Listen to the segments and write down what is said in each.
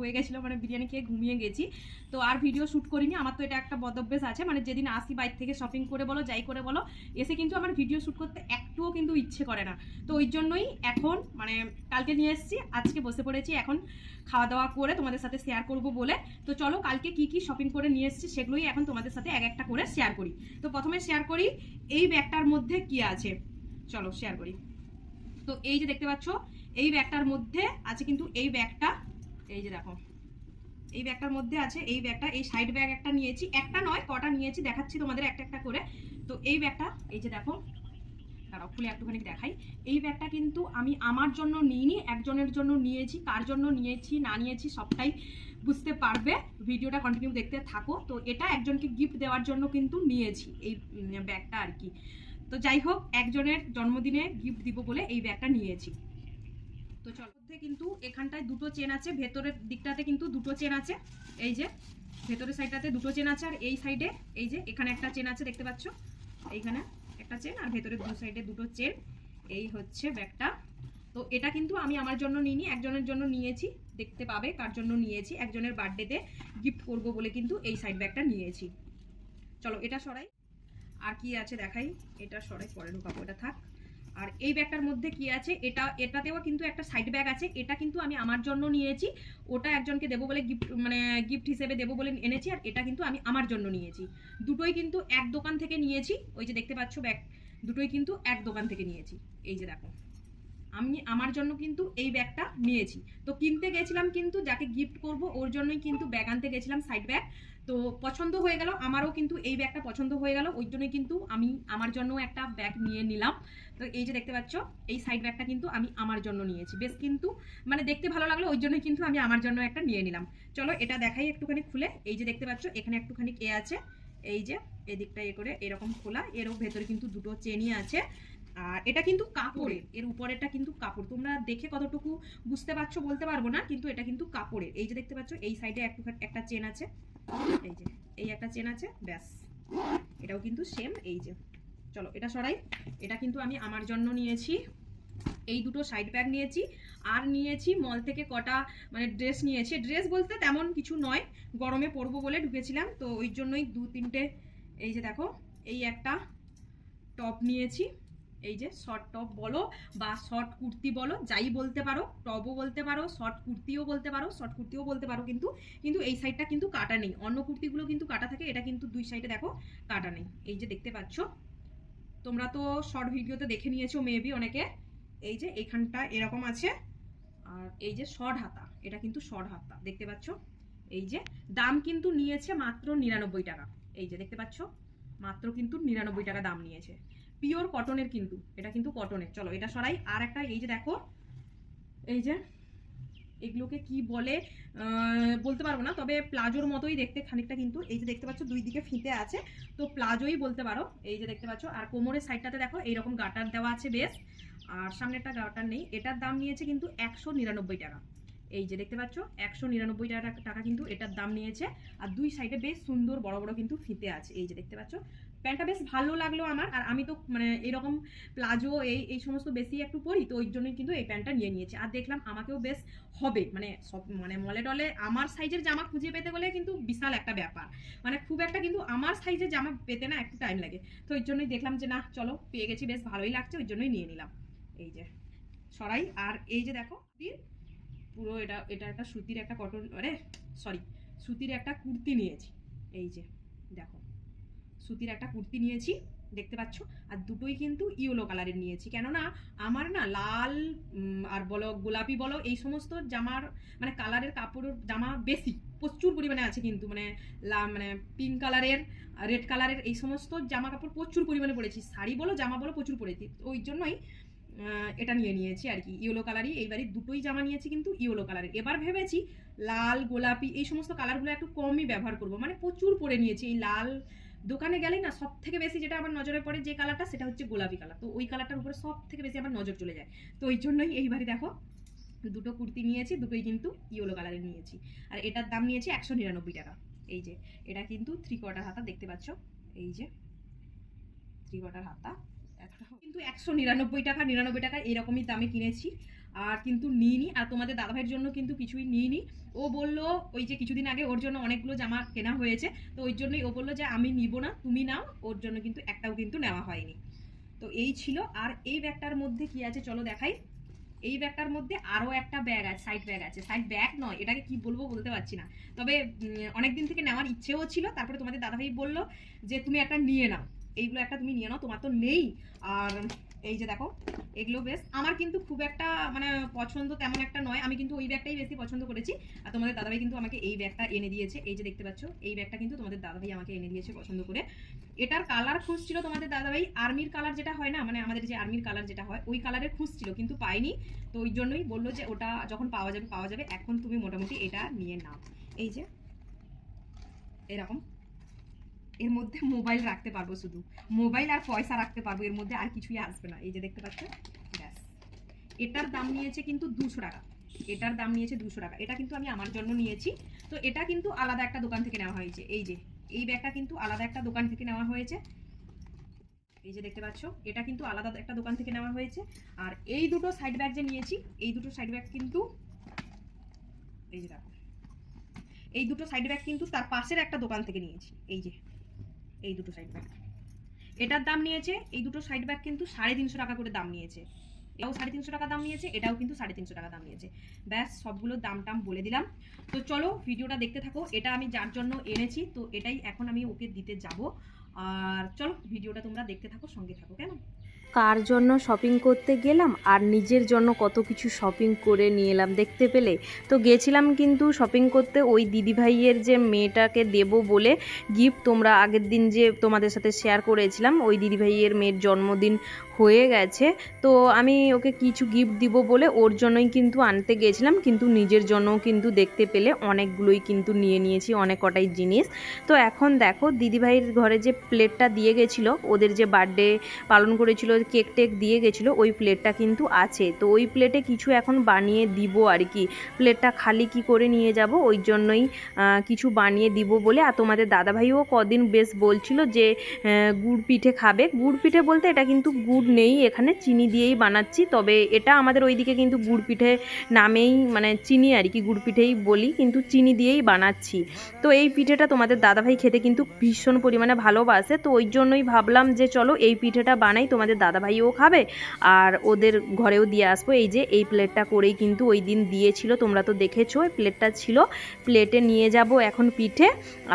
হয়ে গেছিল মানে বিরিয়ানি খেয়ে ঘুমিয়ে গেছি। তো আর ভিডিও শ্যুট করিনি, আমার তো এটা একটা বদভ্যাস আছে। মানে যেদিন আসি বাইর থেকে শপিং করে বলো, যাই করে বলো, এসে কিন্তু আমার ভিডিও শ্যুট করতে একটুও কিন্তু ইচ্ছে করে না। তো ওই জন্যই এখন মানে কালকে নিয়ে এসেছি, আজকে বসে পড়েছি, এখন খাওয়া দাওয়া করে তোমাদের সাথে শেয়ার করব বলে। তো চলো, কালকে কি কি শপিং করে নিয়ে এসেছি সেগুলোই এখন তোমাদের সাথে এক একটা করে শেয়ার করি। তো প্রথমে শেয়ার করি, এই ব্যাগটার মধ্যে কি আছে? চলো শেয়ার করি। তো এই যে দেখতে পাচ্ছ, এই ব্যাগটার মধ্যে আছে কিন্তু এই ব্যাগটা এই যে দেখো। এই ব্যাগটার মধ্যে আছে, এই ব্যাগটা, এই সাইড ব্যাগ একটা নিয়েছি। একটা নয়, কটা নিয়েছি, দেখাচ্ছি তোমাদের একটা একটা করে। তো এই ব্যাগটা, এই যে দেখো, দাঁড়াও, খুলে একটুখানি দেখাই। এই ব্যাগটা কিন্তু আমি আমার জন্য নিইনি, একজনের জন্য নিয়েছি, কার জন্য নিয়েছি, না নিয়েছি, সবটাই বুঝতে পারবে। ভিডিওটা কন্টিনিউ দেখতে থাকো। তো এটা একজনকে গিফট দেওয়ার জন্য কিন্তু নিয়েছি, এই ব্যাগটা আর কি। তো যাই হোক, একজনের জন্মদিনে গিফট দিব বলে এই ব্যাগটা নিয়েছি। তো চল মধ্যে কিন্তু এখানটায় দুটো চেন আছে, ভেতরের দিকটাতে কিন্তু দুটো চেন আছে। এই যে, ভেতরের সাইডটাতে দুটো চেন আছে আর এই সাইডে এই যে, এখানে একটা চেন আছে, দেখতে পাচ্ছ? এইখানে একটা চেন আর ভেতরের দু সাইডে দুটো চেন এই হচ্ছে ব্যাগটা। তো এটা কিন্তু আমি আমার জন্য নিইনি, একজনের জন্য নিয়েছি। দেখতে পাবে কার জন্য নিয়েছি। একজনের বার্থডেতে গিফট করব বলে কিন্তু এই সাইড ব্যাগটা নিয়েছি। চলো, এটা সরাই। আর কি আছে দেখাই? এটা সরাই, পরে ঢুকাবো, এটা থাক। আর এই ব্যাগটার মধ্যে কি আছে? এটা, এটাতেও কিন্তু একটা সাইড ব্যাগ আছে। এটা কিন্তু আমি আমার জন্য নিয়েছি। ওটা একজনকে দেবো বলে গিফট মানে গিফট হিসেবে দেবো বলে এনেছি আর এটা কিন্তু আমি আমার জন্য নিয়েছি। দুটোই কিন্তু এক দোকান থেকে নিয়েছি। ওই যে দেখতে পাচ্ছ ব্যাগ, দুটোই কিন্তু এক দোকান থেকে নিয়েছি। এই যে দেখো। আমি, আমার জন্য কিন্তু এই ব্যাগটা নিয়েছি। তো কিনতে গেছিলাম কিন্তু, যাকে গিফট করব, ওর জন্যই কিন্তু ব্যাগ আনতে গেছিলাম সাইড ব্যাগ তো পছন্দ হয়ে গেল, আমারও কিন্তু এই ব্যাগটা পছন্দ হয়ে গেল, ওই জন্যই কিন্তু আমি আমার জন্য একটা ব্যাগ নিয়ে নিলাম। তো এই যে দেখতে পাচ্ছ, এই সাইড ব্যাগটা কিন্তু আমি আমার জন্য নিয়েছি। বেশ কিন্তু মানে দেখতে ভালো লাগল, ওই জন্যই কিন্তু আমি আমার জন্য একটা নিয়ে নিলাম। চলো এটা দেখাই একটুখানি খুলে। এই যে দেখতে পাচ্ছ, এখানে একটুখানি এ আছে। এই যে এদিকটা এ করে এরকম খোলা, এরও ভেতরে কিন্তু দুটো চেনই আছে। আর এটা কিন্তু কাপড়ের এর উপরেরটা কিন্তু কাপড়। তোমরা দেখে কতটুকু বুঝতে পারছ বলতে পারব না কিন্তু এটা কিন্তু কাপড়ের। এই যে দেখতে পাচ্ছ এই সাইডে একটু একটা চেন আছে। এই যে এই একটা চেন আছে ব্যাস। এটাও কিন্তু সেম এই যে। চলো এটা সরাই। এটা কিন্তু আমি আমার জন্য নিয়েছি। এই দুটো সাইড ব্যাগ নিয়েছি আর নিয়েছি মল থেকে কটা মানে ড্রেস নিয়েছি। ড্রেস বলতে তেমন কিছু নয় গরমে পরবো বলে ঢুকেছিলাম তো ওই জন্যই দু তিনটে এই যে দেখো এই একটা টপ নিয়েছি। এই যে শর্ট টপ বলো বা শর্ট কুর্তি বলো, যাই বলতে পারো টপও বলতে পারো শর্ট কুর্তিও বলতে পারো শর্ট কুর্তিও বলতে পারো কিন্তু কিন্তু এই সাইডটা কিন্তু কাটা নেই। অন্য কুর্তিগুলো কিন্তু কাটা থাকে, এটা কিন্তু দুই সাইডে দেখো কাটা নেই। এই যে দেখতে পাচ্ছ? তোমরা তো শর্ট ভিডিওতে দেখে নিয়েছো মেবি অনেকে। এই যে এখানটা এরকম আছে। আর এই যে শর্ট হাতা, এটা কিন্তু শর্ট হাতা, দেখতে পাচ্ছ? এই যে দাম কিন্তু নিয়েছে মাত্র নিরানব্বই টাকা। এই যে দেখতে পাচ্ছ? মাত্র কিন্তু নিরানব্বই টাকা দাম নিয়েছে। পিওর কটনের কিন্তু, এটা কিন্তু কটনের। চলো, এটা সরাই। আর একটা, এই যে দেখো, এই যে, এগুলোকে কি বলে বলতে পারব না, তবে প্লাজোর মতোই দেখতে খানিকটা কিন্তু। এই যে দেখতে পাচ্ছ, দুই দিকে ফিতে আছে। তো প্লাজোই বলতে পারো, এই যে দেখতে পাচ্ছ। আর কোমরের সাইডটাতে দেখো, এইরকম গাটার দেওয়া আছে বেশ। আর সামনেরটা গাটার নেই। এটার দাম নিয়েছে কিন্তু একশো নিরানব্বই টাকা। এই যে দেখতে পাচ্ছ, একশো নিরানব্বই টাকা টাকা কিন্তু এটার দাম নিয়েছে। আর দুই সাইডে বেশ সুন্দর বড় বড় কিন্তু ফিতে আছে। এই যে দেখতে পাচ্ছ প্যান্টটা বেশ ভালো লাগল আমার। আর আমি তো মানে এরকম প্লাজো এই এই সমস্ত বেশি একটু পরি তো ওই জন্যই কিন্তু এই প্যান্টটা নিয়ে নিয়েছি। আর দেখলাম আমাকেও বেশ হবে মানে সব মানে মলে টলে আমার সাইজের জামা খুঁজে পেতে গেলে কিন্তু বিশাল একটা ব্যাপার। মানে খুব একটা কিন্তু আমার সাইজের জামা পেতে না একটু টাইম লাগে। তো ওই জন্যই দেখলাম যে না, চলো পেয়ে গেছি, বেশ ভালোই লাগছে, ওই জন্যই নিয়ে নিলাম। এই যে, সরাই। আর এই যে দেখো পুরো এটা এটা একটা সুতির একটা কটন আরে সরি সুতির একটা কুর্তি নিয়েছি। এই যে, দেখো। সুতির একটা কুর্তি নিয়েছি, দেখতে পাচ্ছ? আর দুটোই কিন্তু ইয়েলো কালারের নিয়েছি। কেননা আমার না লাল আর বলো গোলাপি বলো, এই সমস্ত জামার মানে কালারের কাপড়ের জামা বেশি, প্রচুর পরিমাণে আছে কিন্তু মানে মানে পিঙ্ক কালারের রেড কালারের এই সমস্ত জামা কাপড় প্রচুর পরিমাণে পরেছি। শাড়ি বলো, জামা বলো প্রচুর পরেছি। ওই জন্যই এটা নিয়ে নিয়েছি আর কি, ইয়েলো কালারই। এইবারই দুটোই জামা নিয়েছি কিন্তু ইয়েলো কালারের। এবার ভেবেছি লাল, গোলাপি, এই সমস্ত কালারগুলো একটু কমই ব্যবহার করব। মানে প্রচুর পরে নিয়েছি। এই লাল দোকানে গেলেই না সব থেকে বেশি যেটা আমার নজরে পড়ে যে কালারটা, সেটা হচ্ছে গোলাপি কালার। তো ওই কালারটার উপরে সব থেকে বেশি আমার নজর চলে যায়। তো ওই জন্যই এইবারই দেখো, দুটো কুর্তি নিয়েছি, দুটোই কিন্তু ইয়েলো কালারের নিয়েছি। আর এটার দাম নিয়েছি একশো নিরানব্বই টাকা। এই যে, এটা কিন্তু থ্রি কোয়ার্টার হাতা, দেখতে পাচ্ছ? এই যে থ্রি কোয়ার্টার হাতা। কিন্তু একশো নিরানব্বই টাকা নিরানব্বই টাকা এরকমই দামে কিনেছি। আর কিন্তু নিইনি, আর তোমাদের দাদাভাইয়ের জন্য কিন্তু কিছুই নিইনি। ও বলল, ওই যে কিছুদিন আগে ওর জন্য অনেকগুলো জামা কেনা হয়েছে, তো ওই জন্যই ও বলল যে আমি নিব না, তুমি নাও, ওর জন্য কিন্তু একটাও কিন্তু নেওয়া হয়নি। তো এই ছিল, আর এই ব্যাগটার মধ্যে কি আছে চলো দেখাই। এই ব্যাগটার মধ্যে আরও একটা ব্যাগ আছে সাইড ব্যাগ আছে। সাইড ব্যাগ নয়, এটাকে কি বলব বলতে পারছি না। তবে অনেক দিন থেকে নেওয়ার ইচ্ছেও ছিল, তারপরে তোমাদের দাদাভাই বলল যে তুমি একটা নিয়ে নাও। এইগুলো একটা তুমি নিয়ে নাও, তোমার তো নেই, আর এই যে দেখো, এগুলো বেশ। আমার কিন্তু খুব একটা মানে পছন্দ তেমন একটা নয়। আমি কিন্তু ওই ব্যাগটাই বেশি পছন্দ করেছি। আর তোমাদের দাদাভাই কিন্তু আমাকে এই ব্যাগটা এনে দিয়েছে। এই যে দেখতে পাচ্ছ, এই ব্যাগটা কিন্তু তোমাদের দাদাভাই আমাকে এনে দিয়েছে পছন্দ করে। এটার কালার খুঁজছিল তোমাদের দাদাভাই। আর্মির কালার যেটা হয় না মানে আমাদের যে আর্মির কালার যেটা হয়, ওই কালারের খুঁজছিল কিন্তু পাইনি। তো ওই জন্যই বলল যে ওটা যখন পাওয়া যাবে পাওয়া যাবে। এখন তুমি মোটামুটি এটা নিয়ে নাও। এই যে, এরকম। এর মধ্যে মোবাইল রাখতে পারব শুধু। মোবাইল আর পয়সা রাখতে পারব, এর মধ্যে আর কিছুই আসবে না। এই যে দেখতে পাচ্ছ ব্যাস। এটার দাম নিয়েছে কিন্তু দুশো টাকা। এটার দাম নিয়েছে দুশো টাকা। এটা কিন্তু আমি আমার জন্য নিয়েছি। তো এটা কিন্তু আলাদা একটা দোকান থেকে নেওয়া হয়েছে। এই যে, এই ব্যাগটা কিন্তু আলাদা একটা দোকান থেকে নেওয়া হয়েছে। এই যে দেখতে পাচ্ছ, এটা কিন্তু আলাদা একটা দোকান থেকে নেওয়া হয়েছে। আর এই দুটো সাইড ব্যাগ যে নিয়েছি, এই দুটো সাইড ব্যাগ কিন্তু এই যে দেখো। এই দুটো সাইড ব্যাগ কিন্তু তার পাশের একটা দোকান থেকে নিয়েছি। এই যে এই দুটো সাইড ব্যাগ এটার দাম নিয়েছে, এই দুটো সাইড ব্যাগ কিন্তু সাড়ে তিনশো টাকা করে দাম নিয়েছে। এটাও সাড়ে তিনশো টাকা দাম নিয়েছে, এটাও কিন্তু সাড়ে তিনশো টাকা দাম নিয়েছে। ব্যাস, সবগুলো দাম টাম বলে দিলাম। তো চলো, ভিডিওটা দেখতে থাকো। এটা আমি যার জন্য এনেছি, তো এটাই এখন আমি ওকে দিতে যাব। আর চলো, ভিডিওটা তোমরা দেখতে থাকো, সঙ্গে থাকো কেন কার জন্য শপিং করতে গেলাম আর নিজের জন্য কত কিছু শপিং করে নিয়ে এলাম দেখতে পেলে? তো গেছিলাম কিন্তু শপিং করতে ওই দিদিভাইয়ের যে মেয়েটাকে দেব বলে গিফট তোমরা আগের দিন যে তোমাদের সাথে শেয়ার করেছিলাম, ওই দিদিভাইয়ের মেয়ের জন্মদিন হয়ে গেছে। তো আমি ওকে কিছু গিফট দিব বলে ওর জন্যই কিন্তু আনতে গেছিলাম, কিন্তু নিজের জন্যও কিন্তু দেখতে পেলে অনেকগুলোই কিন্তু নিয়ে নিয়েছি, অনেক কটাই জিনিস। তো এখন দেখো, দিদিভাইয়ের ঘরে যে প্লেটটা দিয়ে গেছিল, ওদের যে বার্থডে পালন করেছিল কেক টেক দিয়ে গেছিল, ওই প্লেটটা কিন্তু আছে। তো ওই প্লেটে কিছু এখন বানিয়ে দিব আর কি। প্লেটটা খালি কি করে নিয়ে যাব? ওই জন্যই কিছু বানিয়ে দিব বলে। আর তোমাদের দাদাভাইও কদিন বেশ বলছিল যে গুড় পিঠে খাবে। গুড় পিঠে বলতে এটা কিন্তু গুড় নেই, এখানে চিনি দিয়েই বানাচ্ছি। তবে এটা আমাদের ওইদিকে কিন্তু গুড় পিঠে নামেই মানে চিনি আর কি, গুড় পিঠেই বলি, কিন্তু চিনি দিয়েই বানাচ্ছি। তো এই পিঠেটা তোমাদের দাদাভাই খেতে কিন্তু ভীষণ পরিমাণে ভালোবাসে। তো ওই জন্যই ভাবলাম যে, চলো এই পিঠেটা বানাই, তোমাদের দাদাভাইও খাবে আর ওদের ঘরেও দিয়ে আসব। এই যে, এই প্লেটটা করেই কিন্তু ওই দিন দিয়েছিল, তোমরা তো দেখেছ প্লেটটা ছিল। প্লেটে নিয়ে যাব এখন পিঠে।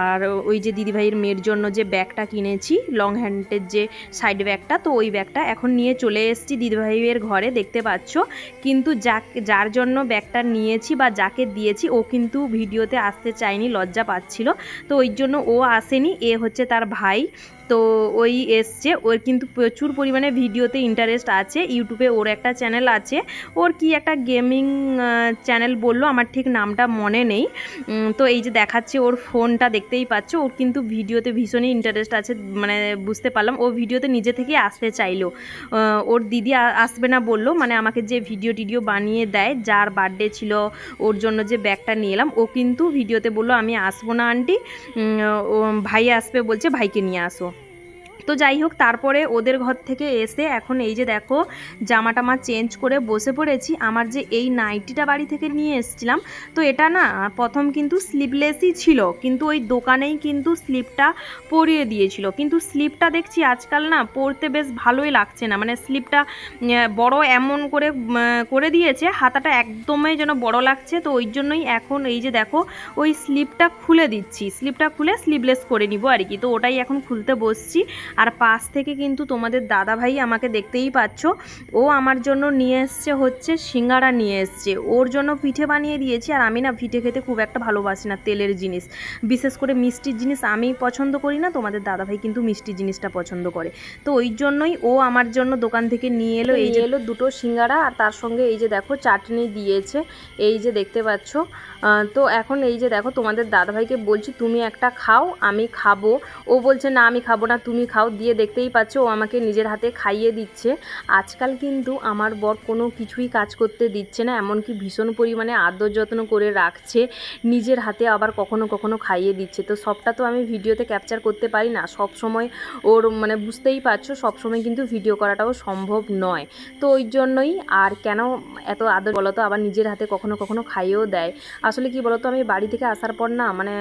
আর ওই যে দিদিভাইয়ের মেয়ের জন্য যে ব্যাগটা কিনেছি লং হ্যান্ডের যে সাইড ব্যাগটা, তো ওই ব্যাগটা এখন নিয়ে চলে এসেছি দিদিভাইয়ের ঘরে, দেখতে পাচ্ছ। কিন্তু যাকে, যার জন্য ব্যাগটা নিয়েছি বা যাকে দিয়েছি, ও কিন্তু ভিডিওতে আসতে চায়নি, লজ্জা পাচ্ছিল। তো ওই জন্য ও আসেনি, এ হচ্ছে তার ভাই। তো ওই এসছে। ওর কিন্তু প্রচুর পরিমাণে ভিডিওতে ইন্টারেস্ট আছে। ইউটিউবে ওর একটা চ্যানেল আছে। ওর কি একটা গেমিং চ্যানেল বলল, আমার ঠিক নামটা মনে নেই। তো এই যে দেখাচ্ছে ওর ফোনটা দেখতেই পাচ্ছ, ওর কিন্তু ভিডিওতে ভীষণই ইন্টারেস্ট আছে। মানে বুঝতে পারলাম, ও ভিডিওতে নিজে থেকেই আসতে চাইলো। ওর দিদি আসবে না বলল মানে আমাকে যে ভিডিও টিডিও বানিয়ে দেয়, যার বার্থডে ছিল, ওর জন্য যে ব্যাগটা নিয়ে এলাম, ও কিন্তু ভিডিওতে বলল, আমি আসব না, আন্টি। ভাই আসবে বলছে, ভাইকে নিয়ে আসো। তো যাই হোক, তারপরে ওদের ঘর থেকে এসে এখন এই যে দেখো জামা টামা চেঞ্জ করে বসে পড়েছি। আমার যে এই নাইটিটা বাড়ি থেকে নিয়ে এসেছিলাম, তো এটা না প্রথম কিন্তু স্লিভলেসই ছিল, কিন্তু ওই দোকানেই কিন্তু স্লিপটা পরিয়ে দিয়েছিল। কিন্তু স্লিপটা দেখছি আজকাল না পরতে বেশ ভালোই লাগছে না মানে স্লিপটা বড় এমন করে করে দিয়েছে, হাতাটা একদমই যেন বড় লাগছে, তো ওই জন্যই এখন এই যে দেখো, ওই স্লিপটা খুলে দিচ্ছি। স্লিপটা খুলে স্লিভলেস করে নিব আর কি, তো ওটাই এখন খুলতে বসছি। আর পাশ থেকে কিন্তু তোমাদের দাদা ভাই আমাকে দেখতেই পাচ্ছ। ও আমার জন্য নিয়ে এসছে হচ্ছে সিঙ্গারা নিয়ে এসছে। ওর জন্য পিঠে বানিয়ে দিয়েছি আর আমি না পিঠে খেতে খুব একটা ভালোবাসি না তেলের জিনিস। বিশেষ করে মিষ্টির জিনিস আমি পছন্দ করি না, তোমাদের দাদা ভাই কিন্তু মিষ্টি জিনিসটা পছন্দ করে। তো ওই জন্যই ও আমার জন্য দোকান থেকে নিয়ে এলো, এই যে এলো দুটো সিঙ্গারা আর তার সঙ্গে এই যে দেখো চাটনি দিয়েছে, এই যে দেখতে পাচ্ছ। তো এখন এই যে দেখো তোমাদের দাদাভাইকে বলছি, তুমি একটা খাও, আমি খাব। ও বলছে, না, আমি খাব না, তুমি খাও। দিয়ে দেখতেই পাচ্ছ ও আমাকে নিজের হাতে খাইয়ে দিচ্ছে। আজকাল কিন্তু আমার বর কোনো কিছুই কাজ করতে দিচ্ছে না, এমনকি ভীষণ পরিমাণে আদর যত্ন করে রাখছে, নিজের হাতে আবার কখনো কখনো খাইয়ে দিচ্ছে। তো সবটা তো আমি ভিডিওতে ক্যাপচার করতে পারি না, সব সময় ওর মানে বুঝতেই পারছ, সব সময় কিন্তু ভিডিও করাটাও সম্ভব নয়। তো ওই জন্যই আর কেন এত আদর বলো তো, আবার নিজের হাতে কখনো কখনো খাইয়েও দেয়। আসলে কি বলতো, আমি বাড়ি থেকে আসার পর না মানে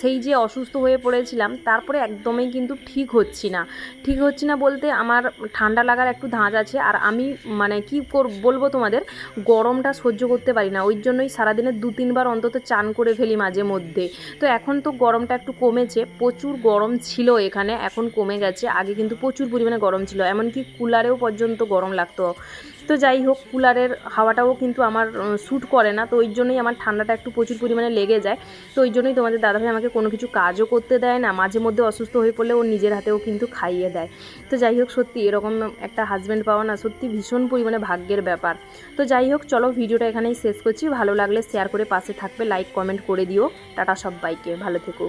সেই যে অসুস্থ হয়ে পড়েছিলাম, তারপরে একদমই কিন্তু ঠিক হচ্ছি না। ঠিক হচ্ছে না বলতে আমার ঠান্ডা লাগার একটু ধাঁজ আছে আর আমি মানে কি কর, বলব তোমাদের, গরমটা সহ্য করতে পারি না। ওই জন্যই সারাদিনে দু তিনবার অন্তত চান করে ফেলি মাঝে মধ্যে। তো এখন তো গরমটা একটু কমেছে, প্রচুর গরম ছিল এখানে, এখন কমে গেছে। আগে কিন্তু প্রচুর পরিমাণে গরম ছিল, এমনকি কুলারেও পর্যন্ত গরম লাগতো। তো যাই হোক, কুলারের হাওয়াটাও কিন্তু আমার শ্যুট করে না। তো ওই জন্যই আমার ঠান্ডাটা একটু প্রচুর পরিমাণে লেগে যায়। তো ওই জন্যই তোমাদের দাদাভাই আমাকে কোনো কিছু কাজও করতে দেয় না। মাঝে মধ্যে অসুস্থ হয়ে পড়লে ও নিজের হাতেও কিন্তু খাইয়ে দেয়। তো যাই হোক, সত্যি এরকম একটা হাজব্যান্ড পাওয়া না সত্যি ভীষণ পরিমাণে ভাগ্যের ব্যাপার। তো যাই হোক, চলো ভিডিওটা এখানেই শেষ করছি। ভালো লাগলে শেয়ার করে পাশে থাকবে লাইক কমেন্ট করে দিও। টাটা সবাইকে, ভালো থেকো।